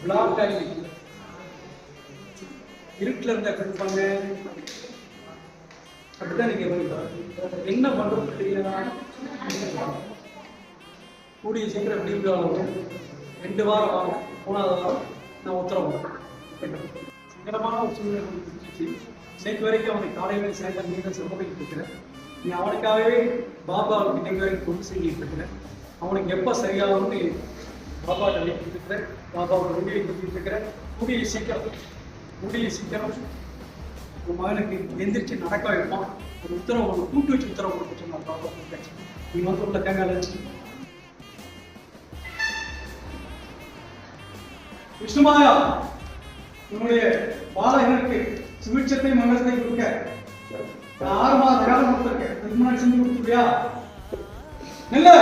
Black ஆகி இருட்டில் இருந்த கொடுப்பாங்க அப்படிதான் நீங்க என்ன பண்றது தெரியல கூடிய சீக்கிரம் எப்படி ரெண்டு வாரம் ஆகும் மூணாவது வாரம் நான் உத்தரவு சங்கடமான ஒரு சூழ்நிலை இருந்துச்சு இன்னைக்கு வரைக்கும் அவனுக்கு காலையில் சேர்ந்த நீங்கள் சம்பவிக்கிட்டு இருக்கிறேன் நீ அவனுக்காகவே பாபாவுக்கு இன்னைக்கு வரைக்கும் கொண்டு செஞ்சுட்டு இருக்கிறேன் அவனுக்கு எப்போ சரியாகும்னு பாபா நினைக்கிட்டு கொடுத்துருக்குறேன் பாபாவோட முடிவை கொடுத்துருக்குறேன் இருக்கிறேன் சீக்கிரம் கூடிய சீக்கிரம் உன் மகனுக்கு எந்திரிச்சு நடக்க வைப்பான் ஒரு உத்தரவு ஒன்று கூட்டு வச்சு உத்தரவு கொடுக்க சொன்னார் பாபா நீ வந்து உள்ள தேங்காய் விஷ்ணுமாயா உன்னுடைய பாலகனுக்கு சுபிட்சத்தை மங்களத்தை கொடுக்க. நான் ஆறு மாத காலம் கொடுத்துருக்கேன். அதுக்கு முன்னாடி செஞ்சு கொடுத்துருக்கியா? இல்லை.